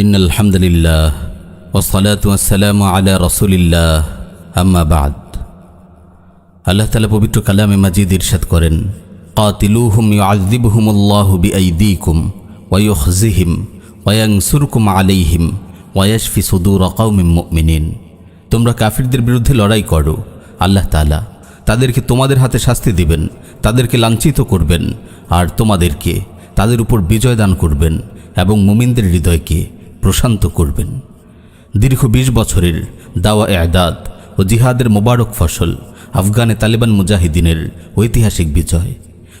إن الحمد لله والصلاة والسلام على رسول الله أما بعد আল্লাহ তালা পবিত্র কালামে মাজিদ ইরশাদ করেন কাতিলুহুম ইউআযিবুহুম আল্লাহ বিআইদিকুম ওয়ায়ুখজিহিম ওয়ায়ানসুরকুম আলাইহিম ওয়ায়াশফি সুদূর কাউমিন মুমিনিন তোমরা কাফিরদের বিরুদ্ধে লড়াই করো আল্লাহ তাআলা তাদেরকে তোমাদের হাতে শাস্তি দিবেন তাদেরকে লাঞ্ছিত করবেন আর তোমাদেরকে তাদের উপর বিজয় দান করবেন এবং মুমিনদের হৃদয়কে প্রশান্ত করবেন। দীর্ঘ বিশ বছরের দাওয়া এদাদ ও জিহাদের মোবারক ফসল আফগানে তালেবান মুজাহিদিনের ঐতিহাসিক বিজয়।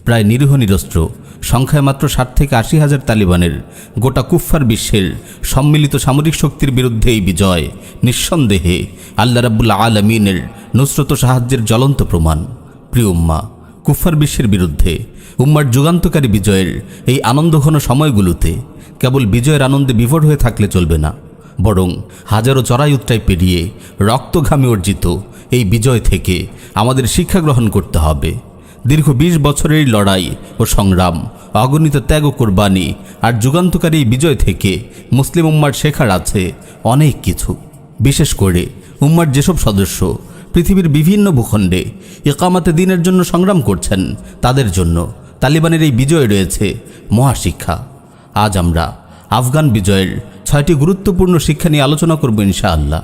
প্রায় নিরীহ নিরস্ত্র, সংখ্যায় মাত্র ষাট থেকে আশি হাজার তালিবানের গোটা কুফফার বিশ্বের সম্মিলিত সামরিক শক্তির বিরুদ্ধে এই বিজয় নিঃসন্দেহে আল্লাহ রাব্বুল আলমিনের নুসরত সাহায্যের জ্বলন্ত প্রমাণ। প্রিয় কুফফার বিশ্বের বিরুদ্ধে উম্মার যুগান্তকারী বিজয়ের এই আনন্দঘন সময়গুলোতে কেবল বিজয়ের আনন্দে বিভোর হয়ে থাকলে চলবে না, বরং হাজারো চড়াই উত্তরায় পেরিয়ে রক্তঘামে অর্জিত এই বিজয় থেকে আমাদের শিক্ষা গ্রহণ করতে হবে। দীর্ঘ বিশ বছরের লড়াই ও সংগ্রাম, অগণিত ত্যাগ ও কোরবানি আর যুগান্তকারী বিজয় থেকে মুসলিম উম্মার শেখার আছে অনেক কিছু। বিশেষ করে উম্মার যেসব সদস্য পৃথিবীর বিভিন্ন ভূখণ্ডে একামাতে দিনের জন্য সংগ্রাম করছেন তাদের জন্য। তালিবানের এই বিজয় রয়েছে মহাশিক্ষা। আজ আমরা আফগান বিজয়ের ছয়টি গুরুত্বপূর্ণ শিক্ষা নিয়ে আলোচনা করব ইনশাআল্লাহ।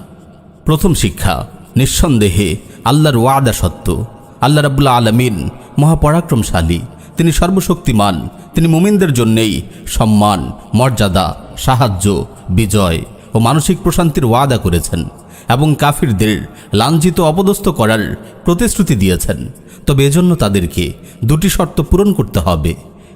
প্রথম শিক্ষা, নিঃসন্দেহে আল্লাহর ওয়াদা সত্য। আল্লাহ রাবুল্লা আলমিন মহাপরাক্রমশালী, তিনি সর্বশক্তিমান, তিনি মুমিনদের জন্যেই সম্মান, মর্যাদা, সাহায্য, বিজয় ও মানসিক প্রশান্তির ওয়াদা করেছেন। এবং কাফিরদের লাঞ্ছিত অপদস্থ করার প্রতিশ্রুতি দিয়েছেন। তবে এজন্য তাদেরকে দুটি শর্ত পূরণ করতে হবে।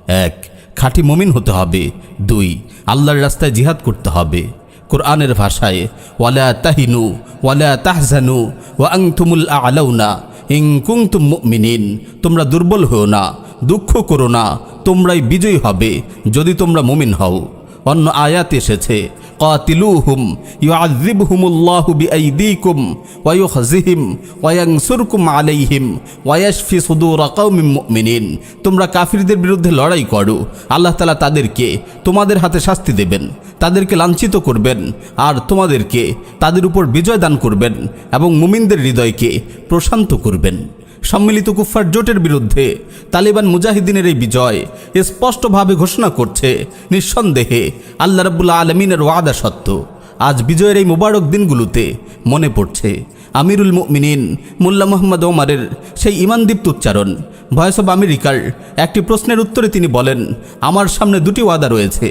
এক, খাঁটি মমিন হতে হবে। দুই, আল্লাহর রাস্তায় জিহাদ করতে হবে। কোরআনের ভাষায়, ওয়ালা তাহিনু, ওয়ালা তাহজানু, ওয়া আংতুমুল আলাউনা ইং কুংতুম মুমিনিন, তোমরা দুর্বল হও না, দুঃখ করো না, তোমরাই বিজয়ী হবে, যদি তোমরা মুমিন হও। অন্য আয়াত এসেছে قاتلوهم يعذبهم الله بأيديكم ويخزهم وينصركم عليهم ويشفي صدور قوم مؤمنين তোমরা কাফিরদের বিরুদ্ধে লড়াই করো আল্লাহ তালা তাদেরকে তোমাদের হাতে শাস্তি দেবেন তাদেরকে লাঞ্ছিত করবেন আর তোমাদেরকে তাদের উপর বিজয় দান করবেন এবং মুমিনদের হৃদয়কে প্রশান্ত করবেন সম্মিলিত কুফফার জোটের বিরুদ্ধে তালিবান মুজাহিদিনের এই বিজয় স্পষ্টভাবে ঘোষণা করছে নিঃসন্দেহে আল্লাহ রাবুল্লা আলমিনের ওয়াদা সত্য। আজ বিজয়ের এই মোবারক দিনগুলোতে মনে পড়ছে, আমিরুল মুমিনিন মোল্লা মোহাম্মদ ওমারের সেই ইমানদীপ্ত উচ্চারণ। ভয়েস অব আমেরিকার একটি প্রশ্নের উত্তরে তিনি বলেন, আমার সামনে দুটি ওয়াদা রয়েছে।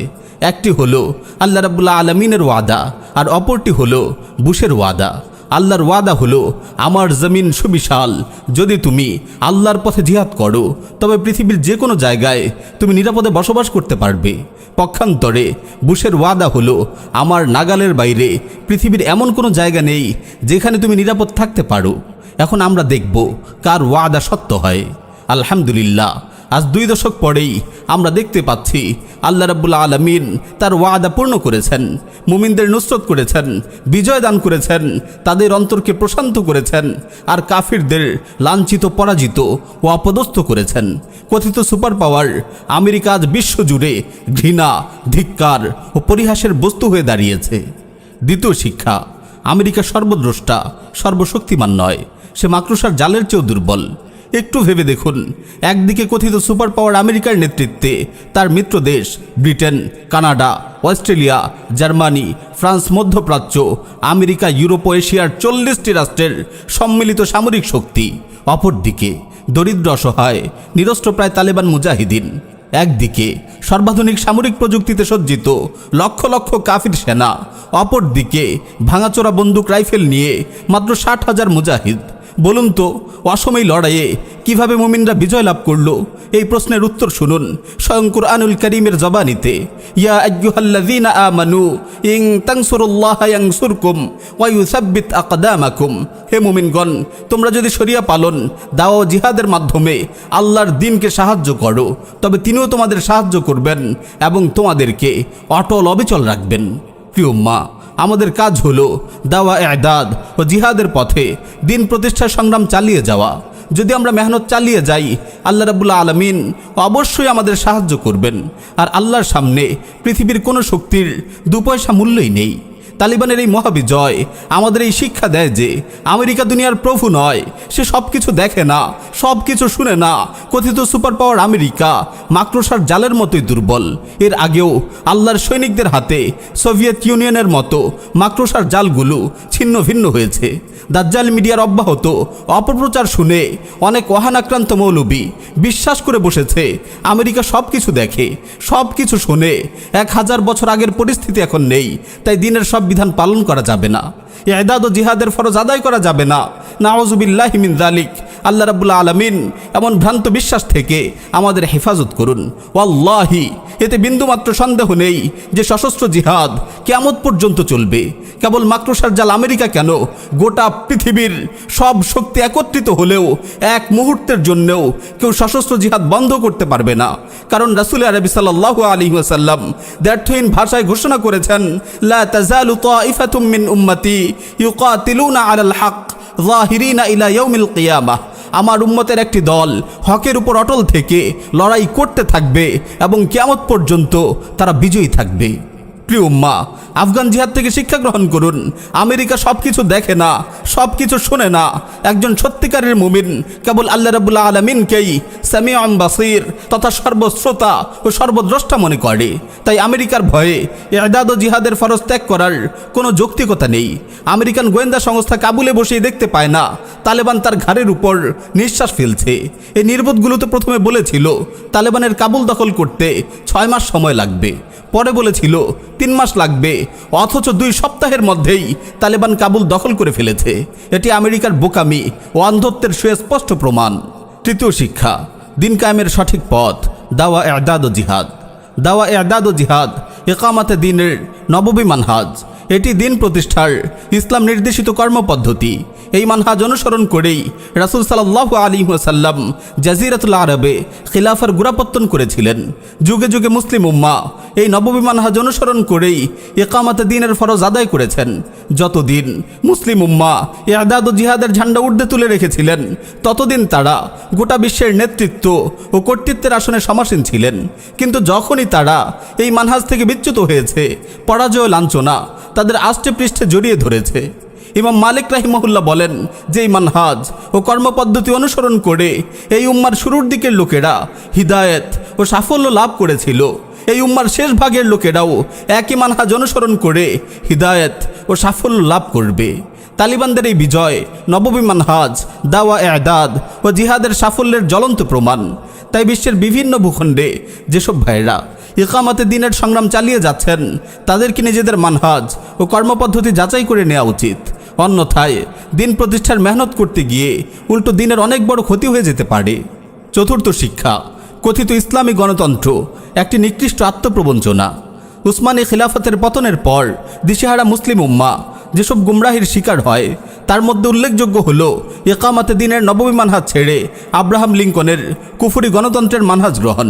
একটি হলো আল্লাহ রাবুল্লাহ আলমিনের ওয়াদা আর অপরটি হলো বুশের ওয়াদা। আল্লাহর ওয়াদা হলো, আমার জমিন সুবিশাল। যদি তুমি আল্লাহর পথে জিহাদ করো, তবে পৃথিবীর যে কোনো জায়গায় তুমি নিরাপদে বসবাস করতে পারবে। পক্ষান্তরে বুশের ওয়াদা হলো, আমার নাগালের বাইরে পৃথিবীর এমন কোনো জায়গা নেই যেখানে তুমি নিরাপদ থাকতে পারো। এখন আমরা দেখব কার ওয়াদা সত্য হয়। আলহামদুলিল্লাহ। আজ দুই দশক পরেই আমরা দেখতে পাচ্ছি আল্লাহ রাব্বুল আলমিন তার ওয়াদা পূর্ণ করেছেন, মুমিনদের নুসরত করেছেন বিজয় দান করেছেন, তাদের অন্তরকে প্রশান্ত করেছেন আর কাফিরদের লাঞ্ছিত, পরাজিত ও অপদস্থ করেছেন। কথিত সুপার পাওয়ার আমেরিকা আজ বিশ্বজুড়ে ঘৃণা, ধিক্কার ও পরিহাসের বস্তু হয়ে দাঁড়িয়েছে। দ্বিতীয় শিক্ষা, আমেরিকা সর্বদ্রষ্টা, সর্বশক্তিমান নয়, সে মাকড়সার জালের চেয়েও দুর্বল। একটু ভেবে দেখুন। একদিকে কথিত সুপার পাওয়ার আমেরিকার নেতৃত্বে তার মিত্র দেশ Britain, Canada, Australia, Germany, France মধ্যপ্রাচ্য, আমেরিকা, ইউরোপ ও এশিয়ার চল্লিশটি রাষ্ট্রের সম্মিলিত সামরিক শক্তি। অপরদিকে দরিদ্র অসহায়, নিরস্ত্র প্রায় তালেবান মুজাহিদিন। একদিকে সর্বাধুনিক সামরিক প্রযুক্তিতে সজ্জিত লক্ষ লক্ষ কাফির সেনা। অপরদিকে ভাঙাচোরা বন্দুক রাইফেল নিয়ে মাত্র ষাট হাজার মুজাহিদ। বলুন তো, অসময় লড়াইয়ে কীভাবে মুমিনরা বিজয় লাভ করল? এই প্রশ্নের উত্তর শুনুন। স্বয়ং কুরআনুল করিমের জবানিতে, ইয়া আকদামাকুম। হে মুমিনগণ, তোমরা যদি শরিয়া পালন, দাও জিহাদের মাধ্যমে আল্লাহর দিনকে সাহায্য করো। তবে তিনিও তোমাদের সাহায্য করবেন এবং তোমাদেরকে অটল অবিচল রাখবেন। প্রিয় মা, আমাদের কাজ হলো দাওয়া, এদাদ ও জিহাদের পথে দিন প্রতিষ্ঠার সংগ্রাম চালিয়ে যাওয়া। যদি আমরা মেহনত চালিয়ে যাই, আল্লাহ রাবুল্লা আলমিন অবশ্যই আমাদের সাহায্য করবেন। আর আল্লাহর সামনে পৃথিবীর কোনো শক্তির দু পয়সা মূল্যই নেই। তালিবানের এই মহাবিজয় আমাদের এই শিক্ষা দেয় যে আমেরিকা দুনিয়ার প্রভু নয়। সে সব কিছু দেখে না সব কিছু শুনে না। কথিত সুপার পাওয়ার আমেরিকা মাক্রোসার জালের মতোই দুর্বল। এর আগেও আল্লাহর সৈনিকদের হাতে সোভিয়েত ইউনিয়নের মতো মাক্রোসার জালগুলো ছিন্ন ভিন্ন হয়েছে। দাজ্জাল মিডিয়ার অব্যাহত অপপ্রচার শুনে অনেক ওহানাক্রান্ত মৌলবী বিশ্বাস করে বসেছে, আমেরিকা সব কিছু দেখে সব কিছু শোনে। এক হাজার বছর আগের পরিস্থিতি এখন নেই, তাই দিনের সব বিধান পালন করা যাবে না। এদাদ ও জিহাদের ফরজ আদায় করা যাবে না। নাওজুবিল্লাহ মিন দালিক আল্লাহ রাবুল্লা আলমিন এমন ভ্রান্ত বিশ্বাস থেকে আমাদের হেফাজত করুন। ওয়াল্লাহি, এতে বিন্দুমাত্র সন্দেহ নেই যে সশস্ত্র জিহাদ কেমত পর্যন্ত চলবে। কেবল মাক্রোসার জাল আমেরিকা কেন? গোটা পৃথিবীর সব শক্তি একত্রিত হলেও এক মুহূর্তের জন্যও কেউ সশস্ত্র জিহাদ বন্ধ করতে পারবে না। কারণ রাসুল আরবি সাল্লাহ আলী ওয়াসাল্লাম দ্যার্থহীন ভাষায় ঘোষণা করেছেন, লা তাজালু তাইফাতুম মিন উম্মতি। ইউকাতিলুনা আলাল হক, জাহিরিনা ইলা ইয়াউমিল কিয়ামাহ আমার উম্মতের একটি দল হকের উপর অটল থেকে লড়াই করতে থাকবে এবং কেয়ামত পর্যন্ত তারা বিজয়ী থাকবে। প্রিয় উম্মা আফগান জিহাদ থেকে শিক্ষা গ্রহণ করুন। আমেরিকা সব কিছু দেখে না সব কিছু শোনে না। একজন সত্যিকারের মুমিন, কেবল আল্লাহ রাবুল্লাহ আলমিনকেই সামিয়াম বাসির তথা সর্বশ্রোতা ও সর্বদ্রষ্টা মনে করে। তাই আমেরিকার ভয়ে এদাদ ও জিহাদের ফরজ ত্যাগ করার কোনো যৌক্তিকতা নেই। আমেরিকান গোয়েন্দা সংস্থা কাবুলে বসেই দেখতে পায় না, তালেবান তার ঘাড়ের উপর নিঃশ্বাস ফেলছে। এই নির্বোধগুলো তো প্রথমে বলেছিল, তালেবানের কাবুল দখল করতে ছয় মাস সময় লাগবে। পরে বলেছিল তিন মাস লাগবে, অথচ দুই সপ্তাহের মধ্যেই তালেবান কাবুল দখল করে ফেলেছে। এটি আমেরিকার বোকামি ও অন্ধত্বের সুস্পষ্ট প্রমাণ। তৃতীয় শিক্ষা, দিন কায়েমের সঠিক পথ দাওয়া এদাদ ও জিহাদ। দাওয়া এদাদ ও জিহাদ একামাতে দিনের নববী মানহাজ। এটি দিন প্রতিষ্ঠার ইসলাম নির্দেশিত কর্মপদ্ধতি। এই মানহাজ অনুসরণ করেই রাসুল সাল্লাহ আলী সাল্লাম জাজিরাতুল আরবে খিলাফার গুড়াপত্তন করেছিলেন। যুগে যুগে মুসলিম উম্মা এই নববী মানহাজ অনুসরণ করেই একামাতে দিনের ফরজ আদায় করেছেন। যতদিন মুসলিম উম্মা এ আদাদ ও জিহাদের ঝান্ডা উর্ধে তুলে রেখেছিলেন, ততদিন তারা গোটা বিশ্বের নেতৃত্ব ও কর্তৃত্বের আসনে সমাসীন ছিলেন। কিন্তু যখনই তারা এই মানহাজ থেকে বিচ্যুত হয়েছে, পরাজয় লাঞ্ছনা তাদের আষ্টে পৃষ্ঠে জড়িয়ে ধরেছে। ইমাম মালিক রাহিমহুল্লাহ বলেন যে এই মানহাজ ও কর্মপদ্ধতি অনুসরণ করে এই উম্মার শুরুর দিকের লোকেরা হিদায়েত ও সাফল্য লাভ করেছিল। এই উম্মার শেষ ভাগের লোকেরাও একই মানহাজ অনুসরণ করে হিদায়েত ও সাফল্য লাভ করবে। তালিবানদের এই বিজয় নববী মানহাজ, দাওয়া এদাদ ও জিহাদের সাফল্যের জ্বলন্ত প্রমাণ। তাই বিশ্বের বিভিন্ন ভূখণ্ডে যেসব ভাইয়েরা ইকামাতে দিনের সংগ্রাম চালিয়ে যাচ্ছেন। তাদেরকে নিজেদের মানহাজ ও কর্মপদ্ধতি যাচাই করে নেওয়া উচিত। অন্যথায় দিন প্রতিষ্ঠার মেহনত করতে গিয়ে উল্টো দিনের অনেক বড় ক্ষতি হয়ে যেতে পারে। চতুর্থ শিক্ষা, কথিত ইসলামী গণতন্ত্র, একটি নিকৃষ্ট আত্মপ্রবঞ্চনা। উসমানী খিলাফতের পতনের পর দিশেহারা মুসলিম উম্মা যেসব গুমরাহির শিকার হয় তার মধ্যে উল্লেখযোগ্য হল একামাতে দিনের নবমী মানহাজ ছেড়ে আব্রাহাম লিঙ্কনের কুফুরি গণতন্ত্রের মানহাজ গ্রহণ।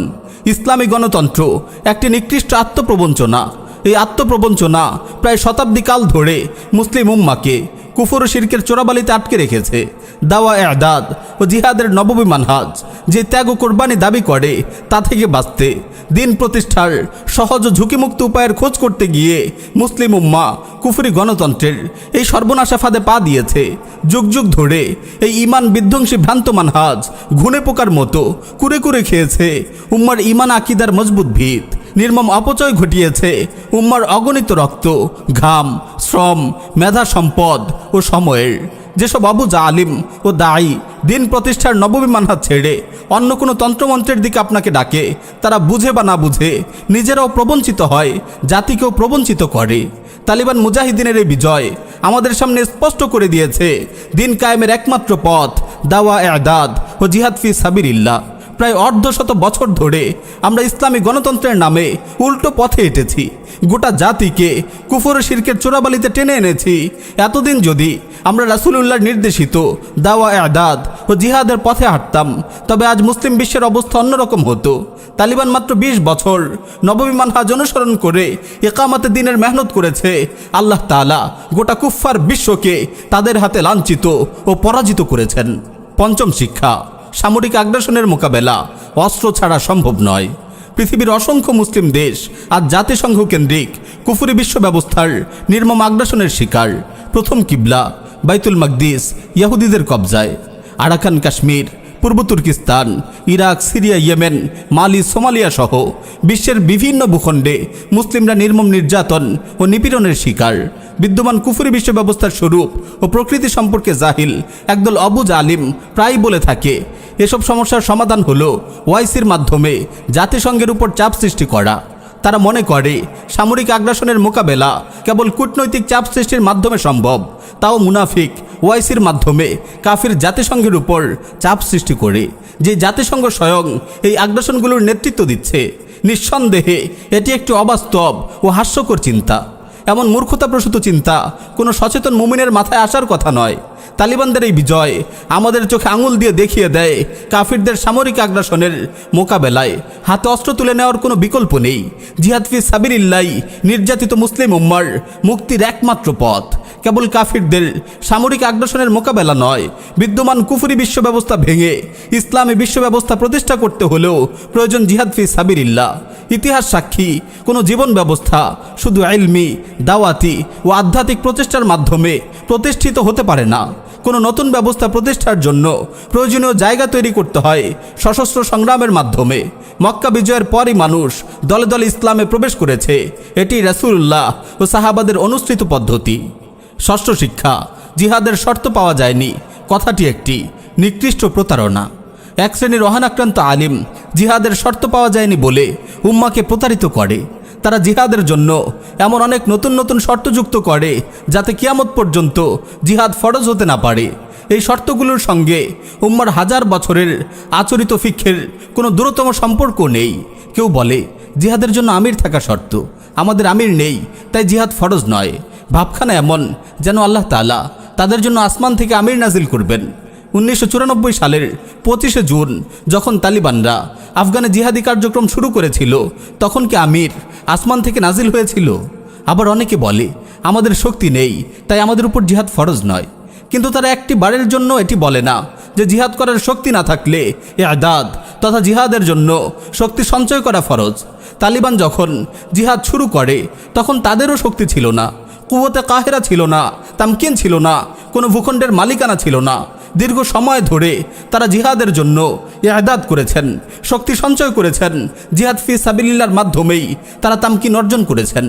ইসলামী গণতন্ত্র একটি নিকৃষ্ট আত্মপ্রবঞ্চনা। এই আত্মপ্রবঞ্চনা প্রায় শতাব্দীকাল ধরে মুসলিম উম্মাকে কুফর শিরকের চোরাবালিতে আটকে রেখেছে। দাওয়া এদাদ ও জিহাদের নবমী মানহাজ। যে ত্যাগ ও কোরবানি দাবি করে, তা থেকে বাঁচতে। দিন প্রতিষ্ঠার সহজ ও ঝুঁকিমুক্ত উপায়ের খোঁজ করতে গিয়ে মুসলিম উম্মা কুফরি গণতন্ত্রের এই সর্বনাশা ফাঁদে পা দিয়েছে। যুগ যুগ ধরে এই ইমান বিধ্বংসী ভ্রান্ত মানহাজ ঘুনে পোকার মতো কুরে কুরে খেয়েছে। উম্মার ইমান আকিদার মজবুত ভিত, নির্মম অপচয় ঘটিয়েছে। উম্মার অগণিত রক্ত, ঘাম শ্রম, মেধা সম্পদ ও সময়ের। যেসব আবু জালিম ও দায়ী দিন প্রতিষ্ঠার নবমী মানহাজ ছেড়ে অন্য কোনো তন্ত্রমন্ত্রের দিকে আপনাকে ডাকে, তারা বুঝে বা না বুঝে নিজেরাও প্রবঞ্চিত হয়, জাতিকেও প্রবঞ্চিত করে। তালিবান মুজাহিদিনের এই বিজয় আমাদের সামনে স্পষ্ট করে দিয়েছে, দিন কায়েমের একমাত্র পথ দাওয়া এদাদ ও জিহাদ ফি সাবিরিল্লাহ প্রায় অর্ধশত বছর ধরে আমরা ইসলামী গণতন্ত্রের নামে উল্টো পথে এঁটেছি। গোটা জাতিকে কুফর শিরকের চোরাবালিতে টেনে এনেছি। এতদিন যদি আমরা রাসুলুল্লাহর নির্দেশিত দাওয়া আদাদ ও জিহাদের পথে হাঁটতাম, তবে আজ মুসলিম বিশ্বের অবস্থা অন্যরকম হতো। তালিবান মাত্র ২০ বছর নবমী মানহাজ অনুসরণ করে একামাতে দিনের মেহনত করেছে। আল্লাহ তাআলা গোটা কুফফার বিশ্বকে তাদের হাতে লাঞ্ছিত ও পরাজিত করেছেন। পঞ্চম শিক্ষা সামরিক আগ্রাসনের মোকাবেলা। অস্ত্র ছাড়া সম্ভব নয়। পৃথিবীর অসংখ্য মুসলিম দেশ আর জাতিসংঘ কেন্দ্রিক কুফুরি বিশ্ব ব্যবস্থার নির্মম আগ্রাসনের শিকার। প্রথম কিবলা, বাইতুল মাকদিস, ইয়াহুদিদের কবজায়। আরাকান কাশ্মীর পূর্ব Turkistan, Iraq, Syria, Yemen, Mali, Somalia সহ বিশ্বের বিভিন্ন ভূখণ্ডে মুসলিমরা নির্মম নির্যাতন ও নিপীড়নের শিকার। বিদ্যমান কুফুরি বিশ্ব ব্যবস্থার স্বরূপ ও প্রকৃতি সম্পর্কে জাহিল একদল অবুজ আলিম প্রায় বলে থাকে, এসব সমস্যার সমাধান হলো ওয়াইসির মাধ্যমে জাতিসংঘের উপর চাপ সৃষ্টি করা। তারা মনে করে, সামরিক আগ্রাসনের মোকাবেলা কেবল কূটনৈতিক চাপ সৃষ্টির মাধ্যমে সম্ভব তাও মুনাফিক ওয়াইসির মাধ্যমে কাফির জাতিসংঘের উপর চাপ সৃষ্টি করে। যে জাতিসংঘ স্বয়ং এই আগ্রাসনগুলোর নেতৃত্ব দিচ্ছে, নিঃসন্দেহে এটি একটি অবাস্তব ও হাস্যকর চিন্তা। এমন মূর্খতাপ্রসূত চিন্তা কোনো সচেতন মুমিনের মাথায় আসার কথা নয়। তালিবানদের এই বিজয় আমাদের চোখে আঙুল দিয়ে দেখিয়ে দেয় কাফিরদের সামরিক আগ্রাসনের মোকাবেলায়। হাতে অস্ত্র তুলে নেওয়ার কোনো বিকল্প নেই। জিহাদ সাবির সাবিরিল্লাই নির্যাতিত মুসলিম উম্মার মুক্তির একমাত্র পথ। কেবল কাফিরদের সামরিক আগ্রাসনের মোকাবেলা নয়, বিদ্যমান কুফুরি বিশ্ব ব্যবস্থা ভেঙে ইসলামী বিশ্ব ব্যবস্থা প্রতিষ্ঠা করতে হলেও প্রয়োজন জিহাদ ফি সাবিরিল্লাহ ইতিহাস সাক্ষী, কোনো জীবন ব্যবস্থা শুধু আইলমি দাওয়াতি ও আধ্যাত্মিক প্রচেষ্টার মাধ্যমে প্রতিষ্ঠিত হতে পারে না। কোনো নতুন ব্যবস্থা প্রতিষ্ঠার জন্য প্রয়োজনীয় জায়গা তৈরি করতে হয় সশস্ত্র সংগ্রামের মাধ্যমে। মক্কা বিজয়ের পরই মানুষ দলে দলে ইসলামে প্রবেশ করেছে। এটি রাসূলুল্লাহ ও সাহাবাদের অনুসৃত পদ্ধতি। ষষ্ঠ শিক্ষা, জিহাদের শর্ত পাওয়া যায়নি। কথাটি একটি, নিকৃষ্ট প্রতারণা। এক শ্রেণির রহানাক্রান্ত আলিম, জিহাদের শর্ত পাওয়া যায়নি বলে উম্মাকে প্রতারিত করে। তারা জিহাদের জন্য এমন অনেক নতুন নতুন শর্ত যুক্ত করে, যাতে কিয়ামত পর্যন্ত জিহাদ ফরজ হতে না পারে। এই শর্তগুলোর সঙ্গে উম্মার হাজার বছরের আচরিত ফিক্ষের কোনো দূরতম সম্পর্ক নেই। কেউ বলে, জিহাদের জন্য আমির থাকা শর্ত। আমাদের আমির নেই, তাই জিহাদ ফরজ নয়। ভাবখানা এমন যেন আল্লাহ তালা তাদের জন্য আসমান থেকে আমির নাজিল করবেন। উনিশশো চুরানব্বই সালের পঁচিশে জুন যখন তালিবানরা আফগানে জিহাদি কার্যক্রম শুরু করেছিল, তখন কি আমির আসমান থেকে নাজিল হয়েছিল? আবার অনেকে বলে, আমাদের শক্তি নেই, তাই আমাদের উপর জিহাদ ফরজ নয়। কিন্তু তারা একটি বারের জন্য এটি বলে না যে জিহাদ করার শক্তি না থাকলে এ আদাদ তথা জিহাদের জন্য শক্তি সঞ্চয় করা ফরজ। তালিবান যখন জিহাদ শুরু করে, তখন তাদেরও শক্তি ছিল না। কুয়তে কাহেরা ছিল না, তামকিন ছিল না, কোনো ভূখণ্ডের মালিকানা ছিল না। দীর্ঘ সময় ধরে তারা জিহাদের জন্য এদাদ করেছেন, শক্তি সঞ্চয় করেছেন, জিহাদ ফি সাবিল্লার মাধ্যমেই তারা তামকিন অর্জন করেছেন।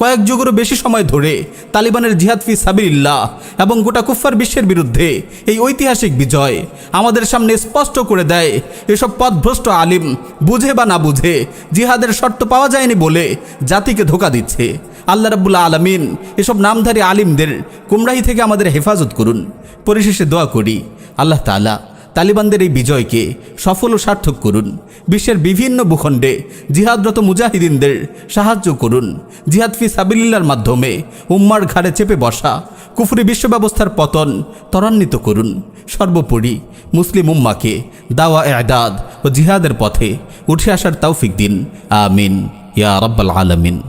কয়েক যুগেরও বেশি সময় ধরে তালিবানের জিহাদ ফি সাবিল্লাহ এবং গোটা কুফার বিশ্বের বিরুদ্ধে এই ঐতিহাসিক বিজয় আমাদের সামনে স্পষ্ট করে দেয়, এসব পথভ্রষ্ট আলিম বুঝে বা না বুঝে জিহাদের শর্ত পাওয়া যায়নি বলে জাতিকে ধোকা দিচ্ছে। আল্লাহ রাবুল্লাহ আলমিন এসব নামধারী আলিমদের কুমরাহি থেকে আমাদের হেফাজত করুন। পরিশেষে দোয়া করি, আল্লাহ তালা তালিবানদের এই বিজয়কে সফল ও সার্থক করুন। বিশ্বের বিভিন্ন ভূখণ্ডে জিহাদরত মুজাহিদিনদের সাহায্য করুন। জিহাদ ফি সাবিল্লার মাধ্যমে উম্মার ঘাড়ে চেপে বসা কুফরি বিশ্ব ব্যবস্থার পতন ত্বরান্বিত করুন। সর্বোপরি মুসলিম উম্মাকে দাওয়া, এদাদ ও জিহাদের পথে উঠে আসার তৌফিক দিন। আমিন। ইয়া রব্বাল আলমিন।